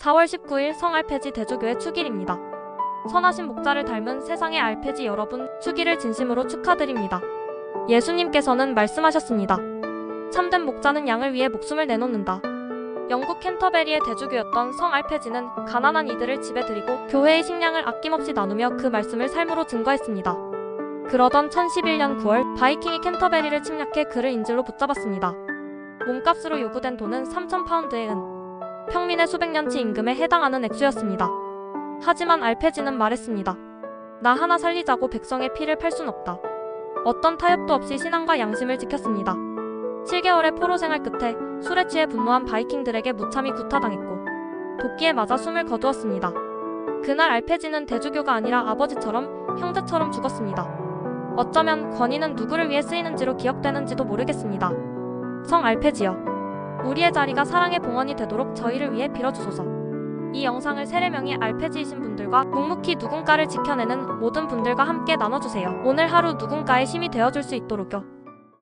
4월 19일 성알패지 대주교의 축일입니다. 선하신 목자를 닮은 세상의 알패지 여러분, 축일을 진심으로 축하드립니다. 예수님께서는 말씀하셨습니다. 참된 목자는 양을 위해 목숨을 내놓는다. 영국 캔터베리의 대주교였던 성 알패지는 가난한 이들을 집에 들이고 교회의 식량을 아낌없이 나누며 그 말씀을 삶으로 증거했습니다. 그러던 1011년 9월 바이킹이 캔터베리를 침략해 그를 인질로 붙잡았습니다. 몸값으로 요구된 돈은 3,000파운드의 은, 평민의 수백 년치 임금에 해당하는 액수였습니다. 하지만 알페지는 말했습니다. 나 하나 살리자고 백성의 피를 팔 순 없다. 어떤 타협도 없이 신앙과 양심을 지켰습니다. 7개월의 포로 생활 끝에 술에 취해 분노한 바이킹들에게 무참히 구타당했고 도끼에 맞아 숨을 거두었습니다. 그날 알페지는 대주교가 아니라 아버지처럼 형제처럼 죽었습니다. 어쩌면 권위는 누구를 위해 쓰이는지로 기억되는지도 모르겠습니다. 성 알페지여, 우리의 자리가 사랑의 봉헌이 되도록 저희를 위해 빌어주소서. 이 영상을 세례명이 알페지이신 분들과 묵묵히 누군가를 지켜내는 모든 분들과 함께 나눠주세요. 오늘 하루 누군가의 힘이 되어줄 수 있도록요.